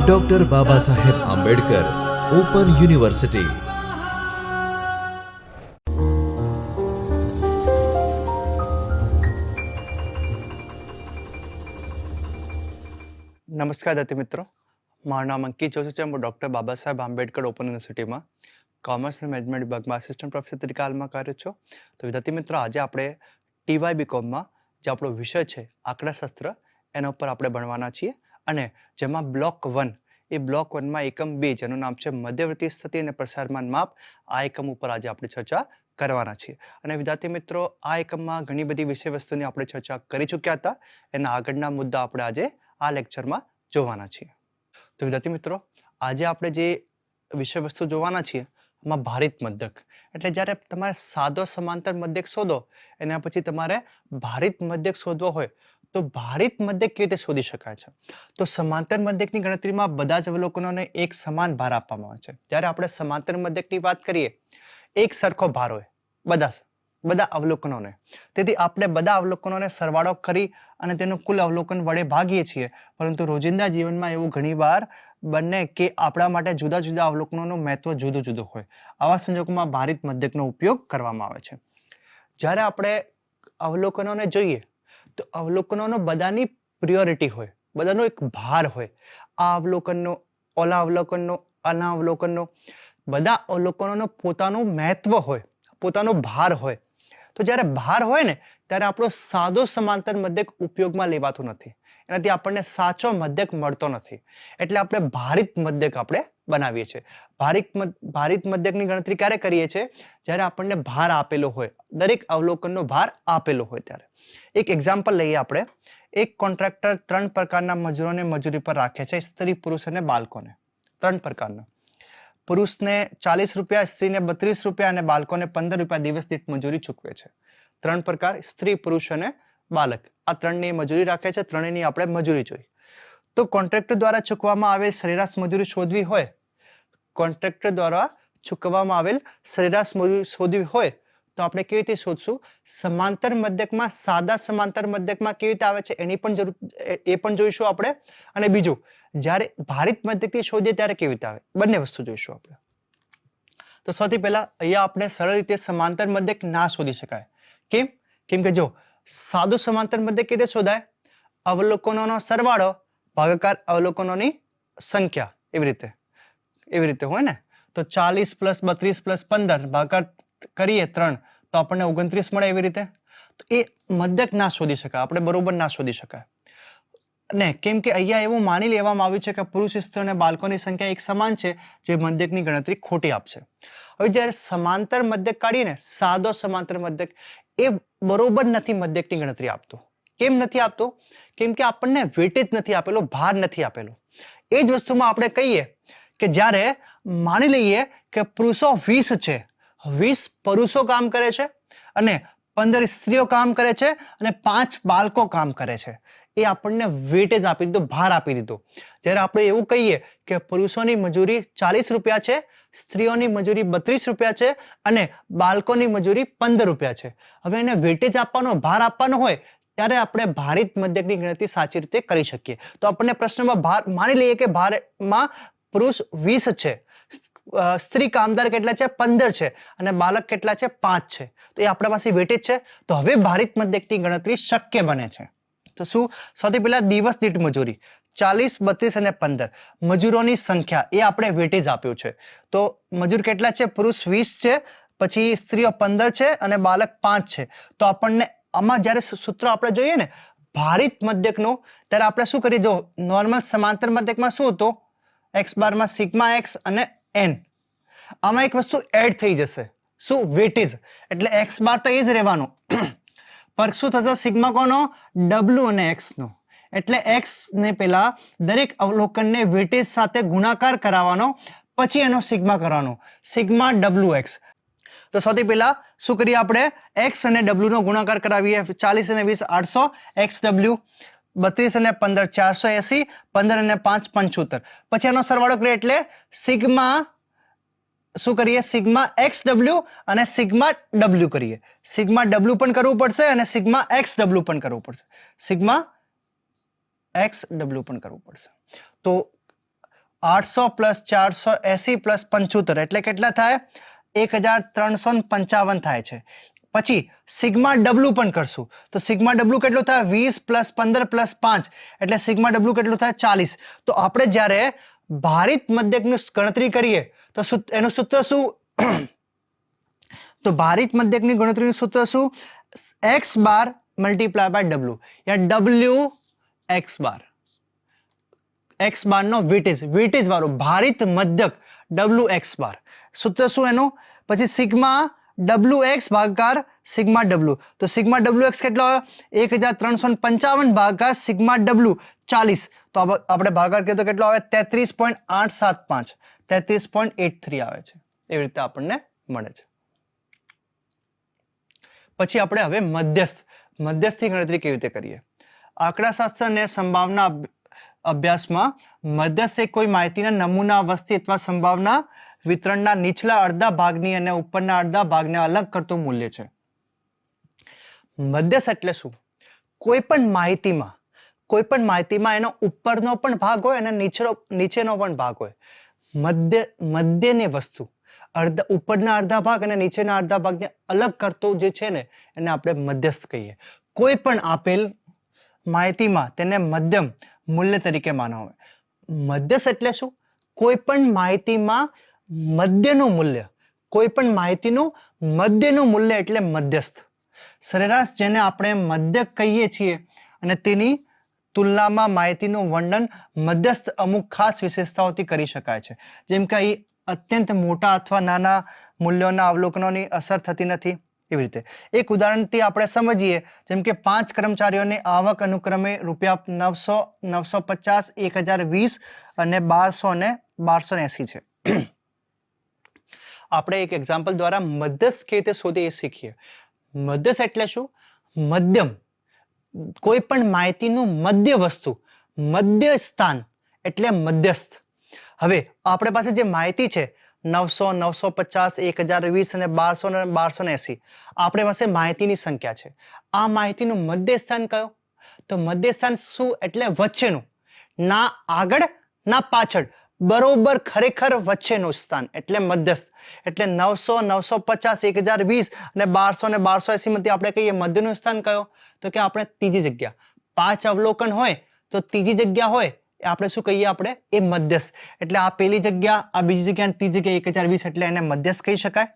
Doctor બાબા Saheb Ambedkar open university નમસ્કાર દત્તી મિત્રો. મારું નામ અંકિત જોશું છે. હું ડૉક્ટર બાબા સાહેબ આંબેડકર ઓપન યુનિવર્સિટીમાં કોમર્સ અને મેનેજમેન્ટ વિભાગમાં આસિસ્ટન્ટ પ્રોફેસર તરીકે હાલમાં કાર્ય છું. તો વિદ્યાર્થી મિત્રો, આજે આપણે ટીવાય બીકોમમાં જે આપણો વિષય છે, આંકડાશાસ્ત્ર એના ઉપર આપણે ભણવાના છીએ. અને જેમાં બ્લોક વન, એ બ્લોક વનમાં એકમ બે, જેનું નામ છે મધ્યવર્તી સ્થિતિ અને પ્રસારમાન માપ, આ એકમ ઉપર આજે આપણે ચર્ચા કરવાના છીએ. અને વિદ્યાર્થી મિત્રો, આ એકમમાં ઘણી બધી વિષય વસ્તુની આપણે ચર્ચા કરી ચૂક્યા હતા. એના આગળના મુદ્દા આપણે આજે આ લેક્ચરમાં જોવાના છીએ. તો વિદ્યાર્થી મિત્રો, આજે આપણે જે વિષય વસ્તુ જોવાના છીએ, એમાં ભારિત મધ્યક એટલે જ્યારે તમારે સાદો સમાંતર મધ્યક શોધો, એના પછી તમારે ભારિત મધ્યક શોધવો હોય તો ભારિત મધ્યક કેવી રીતે શોધી શકાય છે? તો સમાંતર મધ્યકની ગણતરીમાં બધા જ અવલોકનોને એક સમાન ભાર આપવામાં આવે છે. જ્યારે આપણે સમાંતર મધ્યકની વાત કરીએ, એક સરખો ભાર હોય, બધા બધા અવલોકનોને. તેથી આપણે બધા અવલોકનોને સરવાળો કરી અને તેનું કુલ અવલોકન વડે ભાગીએ છીએ. પરંતુ રોજિંદા જીવનમાં એવું ઘણીવાર બંને કે આપણા માટે જુદા જુદા અવલોકનોનું મહત્વ જુદું જુદું હોય. આવા સંજોગોમાં ભારિત મધ્યકનો ઉપયોગ કરવામાં આવે છે. જ્યારે આપણે અવલોકનોને જોઈએ તો અવલોકનોનો બધાની પ્રિયોરિટી હોય, બધાનો એક ભાર હોય. આ અવલોકનનો, ઓલા અવલોકનનો આના અવલોકનનો, બધા અવલોકનોનો પોતાનું મહત્વ હોય, પોતાનો ભાર હોય. તો જ્યારે ભાર હોય ને, ત્યારે આપણો સાદો સમાંતર મધ્યક ઉપયોગમાં લેવાતો નથી. એનાથી આપણને સાચો મધ્યક મળતો નથી. એટલે આપણે ભારિત મધ્યક આપણે બનાવીએ છીએ. ભારિત ભારિત મધ્યકની ગણતરી ક્યારે કરીએ છીએ? જ્યારે આપણને ભાર આપેલો હોય, દરેક અવલોકનનો ભાર આપેલો હોય ત્યારે. એક એક્ઝામ્પલ લઈએ આપણે. એક કોન્ટ્રાક્ટર ત્રણ પ્રકારના મજૂરોને મજૂરી પર રાખે છે, સ્ત્રી, પુરુષ અને બાળકોને. ત્રણ પ્રકારના. પુરુષને ચાલીસ રૂપિયા, સ્ત્રીને બત્રીસ રૂપિયા અને બાળકોને પંદર રૂપિયા દિવસ દીઠ મજૂરી ચૂકવે છે. ત્રણ પ્રકાર, સ્ત્રી, પુરુષ અને બાળક આ ત્રણની મજૂરી રાખે છે, ત્રણેયની આપણે મજૂરી જોઈ. તો કોન્ટ્રાક્ટર દ્વારા ચૂકવામાં આવેલ સરેરાશ મજૂરી શોધવી હોય, કોન્ટ્રાક્ટર દ્વારા ચૂકવવામાં આવેલ સરેરાશ મજૂરી શોધવી હોય, તો આપણે કેવી રીતે શોધશું? સમાંતર મધ્યકમાં, સાદા સમાંતર મધ્યકમાં કેવી રીતે આવે છે, એની પણ જરૂર, એ- પણ જોઈશું આપણે. અને બીજું, જ્યારે ભારિત મદ્યકથી શોધીએ ત્યારે કેવી રીતે આવે? બંને વસ્તુ જોઈશું આપણે. તો સૌથી પહેલા અહીંયા આપણે સરળ રીતે સમાંતર મધ્યક ના શોધી શકાય. કેમ? કેમ કે જો સાદું સમાંતર મધ્ય કીધે શોધાય? અવલોકનોનો સરવાળો, ભાગાકાર અવલોકનોની સંખ્યા, એવી રીતે. એવી રીતે હોય ને? તો ચાલીસ પ્લસ બત્રીસ પ્લસ પંદર, ભાગાકાર કરીએ ત્રણ, તો આપણને ઓગણત્રીસ મળે એવી રીતે. તો એ મધ્યક ના શોધી શકાય, આપણે બરોબર ના શોધી શકાય. ને કેમ કે અહીંયા એવું માની લેવામાં આવ્યું છે કે પુરુષ સ્ત્રી અને બાળકોની સંખ્યા એક સમાન છે, જે મધ્યકની ગણતરી ખોટી આપશે. હવે જ્યારે સમાંતર મધ્યક કાઢીને સાદો સમાંતર મદ્યક એ બરોબર નથી મધ્યકની ગણતરી આપતો. કેમ નથી આપતો? કેમ કે આપણને વેટેજ નથી આપેલો, ભાર નથી આપેલો. એ જ વસ્તુમાં આપણે કહીએ કે જ્યારે માની લઈએ કે પુરુષો વીસ છે, વીસ પુરુષો કામ કરે છે અને પંદર સ્ત્રીઓ કામ કરે છે અને પાંચ બાળકો કામ કરે છે. એ આપણને વેટેજ આપી દીધો, ભાર આપી દીધો. જ્યારે આપણે એવું કહીએ કે પુરુષોની મજૂરી ચાલીસ રૂપિયા છે, સ્ત્રીઓની મજૂરી બત્રીસ રૂપિયા છે અને બાળકોની મજૂરી પંદર રૂપિયા છે. હવે એને વેટેજ આપવાનો, ભાર આપવાનો હોય, ત્યારે આપણે ભારિત મધ્યકની ગણતરી સાચી રીતે કરી શકીએ. તો આપણને પ્રશ્નમાં ભાર, માની લઈએ કે ભારમાં પુરુષ વીસ છે સ્ત્રી કામદાર કેટલા છે? પંદર છે અને બાળક કેટલા છે? પાંચ છે. તો એ આપણા પાસે વેટેજ છે. તો હવે ભારિત મધ્યકની ગણતરી શક્ય બને છે. તો શું? સૌથી પહેલાં દિવસ દીઠ મજૂરી, ચાલીસ, બત્રીસ અને પંદર. મજૂરોની સંખ્યા, એ આપણે વેટેજ આપ્યું છે. તો મજૂર કેટલા છે? પુરુષ વીસ છે, પછી સ્ત્રીઓ પંદર છે અને બાળક પાંચ છે. તો આપણને આમાં જ્યારે સૂત્ર આપણે જોઈએ ને, ભારિત મધ્યકનું, ત્યારે આપણે શું કરીએ જો નોર્મલ સમાંતર મધ્યકમાં શું હતું? એક્સ બારમાં સિગ્મા એક્સ અને એન. આમાં એક વસ્તુ એડ થઈ જશે. શું? વેટેજ એટલે એક્સ બાર તો એ જ રહેવાનું. પર શું થશે? સિગ્મા કોનો? ડબલ્યુ અને એક્સનો એટલે એક્સને પહેલાં દરેક અવલોકનને વેટેજ સાથે ગુણાકાર કરાવવાનો, પછી એનો સિગ્મા કરવાનો. સિગ્મા ડબલ્યુ એક્સ તો સૌથી પહેલાં શું કરીએ આપણે? એક્સ અને ડબલ્યુનો ગુણાકાર કરાવીએ. ચાલીસ અને વીસ, આઠસો. એક્સ ડબલ્યુ બત્રીસ અને પંદર, ચારસો એંસી, પંદર અને પાંચ, પંચોતેર. પછી એનો સરવાળો કરીએ એટલે સિગ્મા શું કરીએ? સિગ્મા એક્સ ડબલ્યુ અને સિગ્મા ડબલ્યુ કરીએ. સિગ્મા ડબલ્યુ પણ કરવું પડશે અને સિગ્મા એક્સ ડબલ્યુ પણ કરવું પડશે. સિગ્મા એક્સ ડબલ્યુ પણ કરવું પડશે. તો આઠસો પ્લસ ચારસો એસી પ્લસ પંચોતેર એટલે કેટલા થાય? એક હજાર ત્રણસો પંચાવન થાય છે. પછી સિગ્મા ડબલ્યુ પણ કરશું. તો સિગ્મા ડબલ્યુ કેટલું થાય? વીસ પ્લસ પંદર પ્લસ પાંચ. એટલે સિગ્મા ડબલ્યુ કેટલું થાય? ચાલીસ. તો આપણે જ્યારે ભારિત મધ્યકની ગણતરી કરીએ તો એનું સૂત્ર શું? તો ભારિત મધ્યકની ગણતરીનું સૂત્ર શું? X bar multiply by W yeah W x bar x બારનો વીટેજ વીટેજ વાળો ભારિત મધ્યક ડબલ્યુ એક્સ બાર સૂત્ર શું એનું? પછી સિગ્મા ડબલ્યુ એક્સ ભાગાકાર સિગ્મા ડબલ્યુ તો સિગ્મા ડબલ્યુ એક્સ કેટલો આવે એક હજાર ત્રણસો પંચાવન ભાગાકાર સિગ્મા ડબલ્યુ ચાલીસ. તો આપણે ભાગાકાર કરીએ તો કેટલો આવે? તેત્રીસ પોઈન્ટ આઠ સાત પાંચ. તેત્રીસ પોઈન્ટ એટ થ્રી આવે છે. એવી રીતે આપણને મળે છે. પછી આપણે હવે મધ્યસ્થ મધ્યસ્થની ગણતરી કેવી રીતે કરીએ? આંકડાશાસ્ત્રને સંભાવના અભ્યાસમાં મધ્યસ્થ એ કોઈ માહિતીના નમૂના, વસ્તી અથવા સંભાવના વિતરણના નીચલા અડધા ભાગની અને ઉપરના અડધા ભાગને અલગ કરતું મૂલ્ય છે. મધ્યસ્થ એટલે શું? કોઈ પણ માહિતીમાં, કોઈ પણ માહિતીમાં એનો ઉપરનો પણ ભાગ હોય અને નીચેનો નીચેનો પણ ભાગ હોય. મધ્ય, મધ્યની વસ્તુ. અડધા ઉપરના અડધા ભાગ અને નીચેના અડધા ભાગને અલગ કરતો જે છે ને, એને આપણે મધ્યસ્થ કહીએ. કોઈ પણ આપેલ માહિતીમાં તેને મધ્યમ મૂલ્ય તરીકે માનવામાં મધ્યસ્થ એટલે શું? કોઈ પણ માહિતીમાં મધ્યનું મૂલ્ય. કોઈ પણ માહિતીનું મધ્યનું મૂલ્ય એટલે મધ્યસ્થ. સરેરાશ જેને આપણે મધ્ય કહીએ છીએ અને તેની તુલનામાં માહિતીનું વર્ણન મધ્યસ્થ અમુક ખાસ વિશેષતાઓથી કરી શકાય છે. જેમ કે અહીં અત્યંત મોટા અથવા નાના મૂલ્યોના અવલોકનોની અસર થતી નથી એવી રીતે. એક ઉદાહરણથી આપણે સમજીએ, જેમ કે પાંચ કર્મચારીઓની આવક અનુક્રમે રૂપિયા નવસો નવસો પચાસ, એક હજાર વીસ અને બારસો ને, બારસો એંસી છે. આપણે એક એક્ઝામ્પલ દ્વારા મધ્યસ્થ કે તે શોધી એ શીખીએ. મધ્યસ્થ એટલે શું? મધ્યમ. કોઈ પણ માહિતીનું મધ્ય વસ્તુ મધ્ય સ્થાન એટલે મધ્યસ્થ. હવે આપણી પાસે જે માહિતી છે, નવસો નવસો પચાસ, એક હજાર, વીસ અને બારસો ને બારસો ને એસી, આપણી પાસે માહિતીની સંખ્યા છે. આ માહિતીનું મધ્ય સ્થાન કયો? તો મધ્ય સ્થાન શું એટલે વચ્ચેનું? ના આગળ, ના પાછળ. બરોબર ખરેખર વચ્ચેનું સ્થાન એટલે મધ્યસ્થ. એટલે નવસો નવસો પચાસ એક હજાર વીસ અને બારસો ને બારસો એસીમાંથી આપણે કહીએ મધ્યનું સ્થાન કયો? તો કે આપણે ત્રીજી જગ્યા. પાંચ અવલોકન હોય તો ત્રીજી જગ્યા હોય એ આપણે શું કહીએ આપણે? એ મધ્યસ્થ. એટલે આ પેલી જગ્યા, આ બીજી જગ્યા ત્રીજી જગ્યા એક હજાર વીસ એટલે એને મધ્યસ્થ કહી શકાય?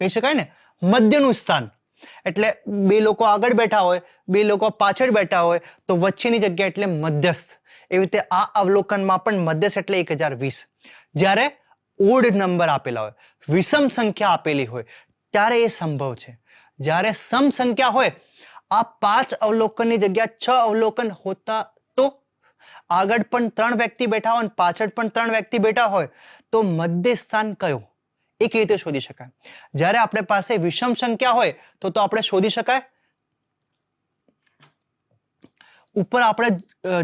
કહી શકાય ને? મધ્યનું સ્થાન. એટલે બે લોકો આગળ બેઠા હોય, બે લોકો પાછળ બેઠા હોય, તો વચ્ચેની જગ્યા એટલે મધ્યસ્થ. એવી રીતે આ અવલોકનમાં પણ મધ્યસ એટલે એક હજાર વીસ. જ્યારે ઓડ નંબર આપેલા હોય, વિષમ સંખ્યા આપેલી હોય, ત્યારે એ સંભવ છે. જ્યારે સમ સંખ્યા હોય, આ પાંચ અવલોકનની જગ્યા છ અવલોકન હોતા તો આગળ પણ ત્રણ વ્યક્તિ બેઠા હોય અને પાછળ પણ ત્રણ વ્યક્તિ બેઠા હોય, તો મધ્ય સ્થાન કયો? એ કેવી રીતે શોધી શકાય. જ્યારે આપણે પાસે વિષમ સંખ્યા હોય, તો તો આપણે શોધી શકાય ઉપર આપણે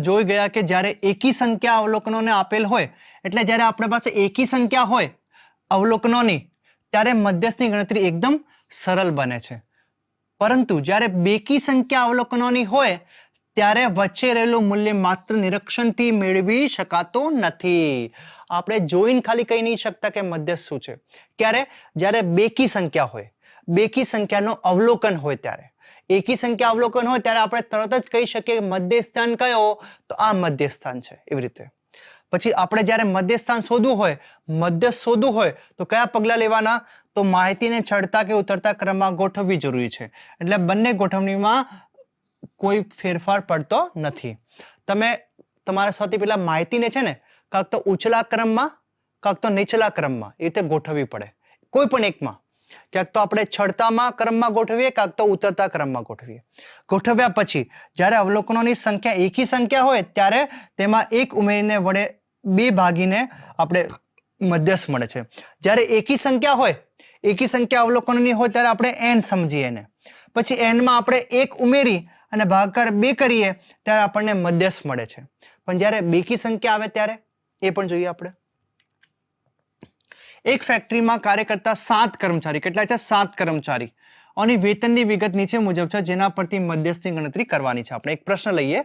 જોઈ ગયા કે જ્યારે એકી સંખ્યા અવલોકનોને આપેલ હોય, એટલે જ્યારે આપણી પાસે એકી સંખ્યા હોય અવલોકનોની, ત્યારે મધ્યસ્થની ગણતરી એકદમ સરળ બને છે. પરંતુ જ્યારે બેકી સંખ્યા અવલોકનોની હોય, ત્યારે વચ્ચે રહેલું મૂલ્ય માત્ર નિરીક્ષણથી મેળવી શકાતું નથી. આપણે જોઈને ખાલી કહી નહીં શકતા કે મધ્યસ્થ શું છે. ક્યારે? જ્યારે બેકી સંખ્યા હોય, બેકી સંખ્યાનો અવલોકન હોય ત્યારે. એકી સંખ્યા અવલોકન હોય ત્યારે આપણે તરત જ કહી શકીએ કે મધ્ય સ્થાન કયો? તો આ મધ્ય સ્થાન છે, એવી રીતે. પછી આપણે જ્યારે મધ્ય સ્થાન શોધવું હોય મધ્ય શોધવું હોય, તો કયા પગલાં લેવાના? તો માહિતીને ચડતા કે ઉતરતા ક્રમમાં ગોઠવવી જરૂરી છે. એટલે બંને ગોઠવણીમાં કોઈ ફેરફાર પડતો નથી. તમે તમારા સૌથી પહેલાં માહિતીને છે ને, કાંક તો ઉછલા ક્રમમાં, કાંક તો નીચલા ક્રમમાં, એ રીતે ગોઠવવી પડે. કોઈ પણ એકમાં. ક્યાંક તો આપણે ચડતામાં ક્રમમાં ગોઠવીએ, ક્યાંક તો ઉતરતા ક્રમમાં ગોઠવીએ. ગોઠવ્યા પછી જ્યારે અવલોકનોની સંખ્યા એકી સંખ્યા હોય ત્યારે તેમાં એક ઉમેરીને વડે બે ભાગીને આપણે મધ્યસ્થ મળે છે. જ્યારે એકી સંખ્યા હોય, એકી સંખ્યા અવલોકનોની હોય ત્યારે આપણે એન સમજીએ એને. પછી એનમાં આપણે એક ઉમેરી અને ભાગકાર બે કરીએ ત્યારે આપણને મધ્યસ્થ મળે છે. પણ જ્યારે બેકી સંખ્યા આવે ત્યારે? એ પણ જોઈએ આપણે. એક ફેક્ટરીમાં કાર્ય કરતા સાત કર્મચારી, કેટલા છે? સાત કર્મચારી. અને વેતનની વિગત નીચે મુજબ છે, જેના પરથી મધ્યસ્થની ગણતરી કરવાની છે. આપણે એક પ્રશ્ન લઈએ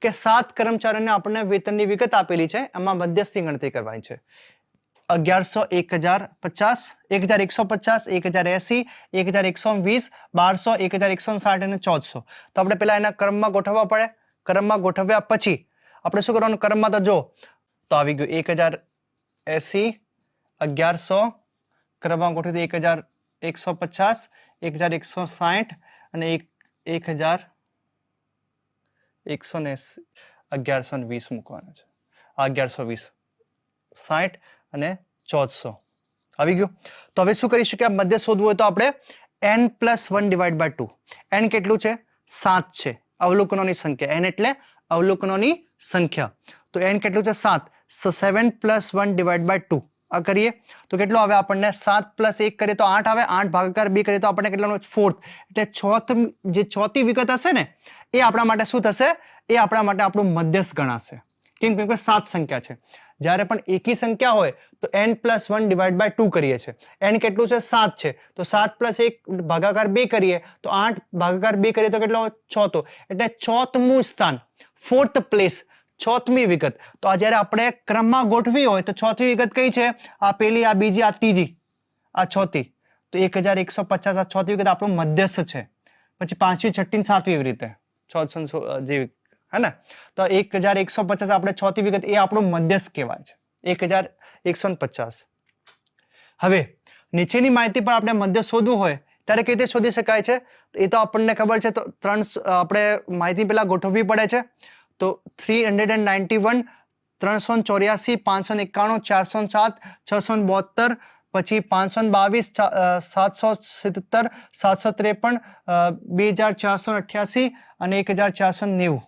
કે સાત કર્મચારીઓને આપણને વેતનની વિગત આપેલી છે, એમાં મધ્યસ્થી ગણતરી કરવાની છે. અગિયારસો એક હજાર પચાસ, એક હજાર એકસો પચાસ, એક હજાર એસી, એક હજાર એકસો વીસ, બારસો, એક હજાર એકસો સાઠ અને ચૌદસો. તો આપણે પહેલાં એના ક્રમમાં ગોઠવવા પડે. ક્રમમાં ગોઠવ્યા પછી આપણે શું કરવાનું? ક્રમમાં તો જો, તો આવી ગયું. એક હજાર એસી અગિયારસો, ક્રમાંક ગોઠવી એક હજાર એકસો પચાસ, એક હજાર એકસો સાઠ અને એક એક હજાર એકસો ને અગિયારસો ને વીસ મૂકવાના છે. અગિયારસો વીસ સાઠ અને ચૌદસો. આવી ગયું? તો હવે શું કરી શકીએ મધ્ય શોધવું હોય તો આપણે N plus one divide by two N કેટલું છે? સાત છે. અવલોકનોની સંખ્યા. એન એટલે અવલોકનોની સંખ્યા. તો એન કેટલું છે? સાત. So seven plus one divide by two કરીએ. તો કેટલો આવે આપણને? સાત પ્લસ એક કરીએ તો આઠ આવે. આઠ ભાગાકાર બે કરીએ તો આપણને કેટલાનો? ફોર્થ. એટલે છોથ જે ચોથી વિગત હશે ને, એ આપણા માટે શું થશે? એ આપણા માટે આપણું મધ્યસ્થ ગણાશે. કેમ કેમ કે સાત સંખ્યા છે. જ્યારે પણ એકી સંખ્યા હોય, તો N plus one divide by two કરીએ છીએ. એન કેટલું છે? સાત છે. તો સાત પ્લસ એક ભાગાકાર બે કરીએ, તો આઠ ભાગાકાર બે કરીએ તો કેટલો? ચોથો એટલે ચોથમું સ્થાન. ફોર્થ પ્લેસ ચોથમી વિગત. તો આ જ્યારે આપણે ક્રમમાં ગોઠવી હોય તો ચોથી વિગત કઈ છે? આ પેલી, આ બીજી, આ ત્રીજી. આ ચોથી તો એક હજાર એકસો પચાસ આ ચોથી વિગત આપણું મધ્યસ્થ છે. પછી પાંચમી, છઠ્ઠી સાતમી એવી રીતે. છસો જેવી હે ને તો એક હજાર એકસો પચાસ આપણે ચોથી વિગત એ આપણું મધ્યસ્થ કહેવાય છે. એક હજાર એકસો પચાસ હવે, નીચેની માહિતી પણ આપણે મધ્ય શોધવું હોય, ત્યારે કઈ રીતે શોધી શકાય છે? એ તો આપણને ખબર છે, તો ત્રણ આપણે માહિતી પહેલાં ગોઠવવી પડે છે. તો three hundred and ninety one ત્રણસો ચોર્યાસી પાંચસો એકાણું ચારસો સાત છસો બોતેર પછી પાંચસો બાવીસ સાતસો સિત્તેર સાતસો ત્રેપન બે હજાર ચારસો અઠ્યાસી અને એક હજાર ચારસો નેવું.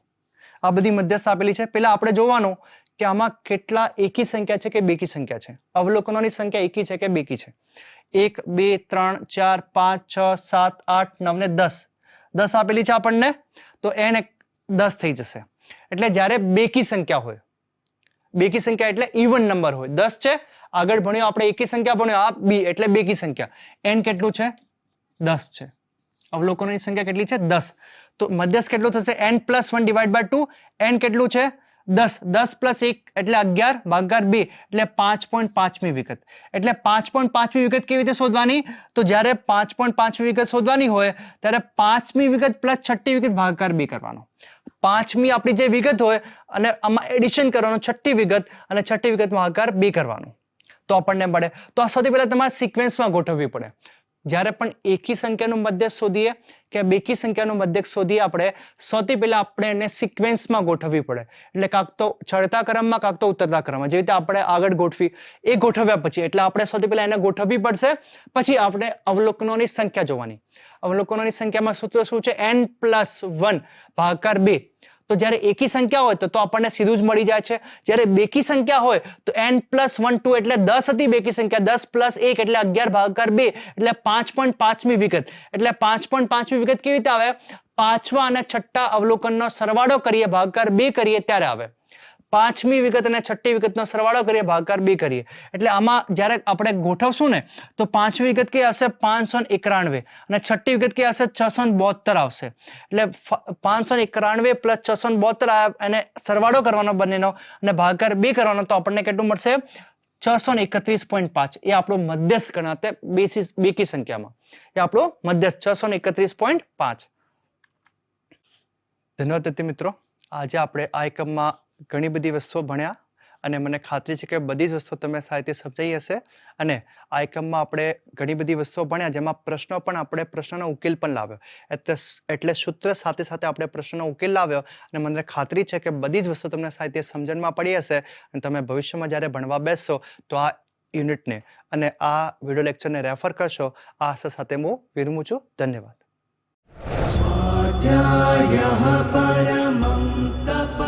આ બધી મધ્યસ્થ આપેલી છે. પહેલાં આપણે જોવાનું કે આમાં કેટલા એકી સંખ્યા છે કે બેકી સંખ્યા છે. અવલોકનોની સંખ્યા એકી છે કે બેકી છે. એક, બે, ત્રણ, ચાર, પાંચ, છ, સાત, આઠ, નવ ને દસ. દસ આપેલી છે આપણને. તો એને દસ થઈ જશે. એટલે જ્યારે બેકી સંખ્યા હોય બેકી સંખ્યા એટલે ઇવન નંબર હોય. દસ છે, આગળ ભણ્યો, આપણે એકી સંખ્યા ભણ્યો, આ બી, એટલે બેકી સંખ્યા. એન કેટલું છે? દસ છે. અવલોકનોની સંખ્યા કેટલી છે? દસ. તો મધ્યસ્થ કેટલું થશે? N plus one divide by two N કેટલું છે? દસ. દસ પ્લસ એક એટલે અગિયાર ભાગાકાર બે એટલે પાંચ પોઈન્ટ પાંચમી વિગત. એટલે પાંચ પોઈન્ટ પાંચમી વિગત કેવી રીતે શોધવાની? તો જ્યારે પાંચ પોઈન્ટ પાંચમી વિગત શોધવાની હોય, ત્યારે પાંચમી વિગત પ્લસ છઠ્ઠી વિગત ભાગાકાર બે કરવાનો. પાંચમી આપણી જે વિગત હોય અને આમાં એડિશન કરવાનું, છઠ્ઠી વિગત અને છઠ્ઠી વિગતમાં આકાર બે કરવાનું. તો આપણને મળે. તો આ સૌથી પહેલાં તમારે સિક્વેન્સમાં ગોઠવવી પડે. જ્યારે પણ એકી સંખ્યાનું મધ્યક શોધીએ કે બેકી સંખ્યાનું મધ્યક શોધીએ આપણે, સૌથી પહેલાં આપણે એને સિક્વેન્સમાં ગોઠવવી પડે. એટલે કાંક તો ચડતા ક્રમમાં, કાંક તો ઉતરતા ક્રમમાં. જે રીતે આપણે આગળ ગોઠવી, એ ગોઠવ્યા પછી, એટલે આપણે સૌથી પહેલાં એને ગોઠવવી પડશે. પછી આપણે અવલોકનોની સંખ્યા જોવાની. અવલોકનોની સંખ્યામાં સૂત્ર શું છે? એન પ્લસ વન ભાગાકાર બે. તો જ્યારે એકી સંખ્યા હોય તો તો આપણને સીધું જ મળી જાય છે. જ્યારે બેકી સંખ્યા હોય તો એન પ્લસ વન ટુ એટલે દસ હતી બેકી સંખ્યા. દસ પ્લસ એક એટલે અગિયાર ભાગાકાર બે એટલે પાંચ પોઈન્ટ પાંચમી વિગત. એટલે પાંચ પોઈન્ટ પાંચમી વિગત કેવી રીતે આવે? પાંચમા અને છઠ્ઠા અવલોકનનો સરવાળો કરીએ, ભાગકાર બે કરીએ, ત્યારે આવે. પાંચમી વિગત અને છઠ્ઠી વિગતનો સરવાળો કરીએ, ભાગાકાર બે કરીએ. એટલે આમાં જ્યારે આપણે ગોઠવશું ને, તો પાંચમી વિગત કે હશે પાંચસો એકાણવે. અને છઠ્ઠી વિગત કે હશે છસો બોતેર આવશે. એટલે પાંચસો ને એકાણવે પ્લસ છસો બોતેર અને સરવાળો કરવાનો બંનેનો અને ભાગાકાર બે કરવાનો, તો આપણને કેટલું મળશે? છસો ને એકત્રીસ પોઈન્ટ પાંચ. એ આપણું મધ્યસ્થ ગણાતે બેસી બેકી સંખ્યામાં. એ આપણું મધ્યસ્થ, છસો ને એકત્રીસ પોઈન્ટ પાંચ. ધન્યવાદ મિત્રો. આજે આપણે આ એકમમાં ઘણી બધી વસ્તુઓ ભણ્યા અને મને ખાતરી છે કે બધી જ વસ્તુઓ તમે સાહિત્ય સમજાઈ હશે. અને આ એકમમાં આપણે ઘણી બધી વસ્તુઓ ભણ્યા જેમાં પ્રશ્નો પણ આપણે પ્રશ્નનો ઉકેલ પણ લાવ્યો. એટલે એટલે સૂત્ર સાથે સાથે આપણે પ્રશ્નનો ઉકેલ લાવ્યો અને મને ખાતરી છે કે બધી જ વસ્તુઓ તમને સાહિત્ય સમજણમાં પડી હશે અને તમે ભવિષ્યમાં જ્યારે ભણવા બેસશો તો આ યુનિટને અને આ વીડિયો લેક્ચરને રેફર કરશો. આ આશા સાથે હું વિરમું છું. ધન્યવાદ. સ્વાધ્યાય તપ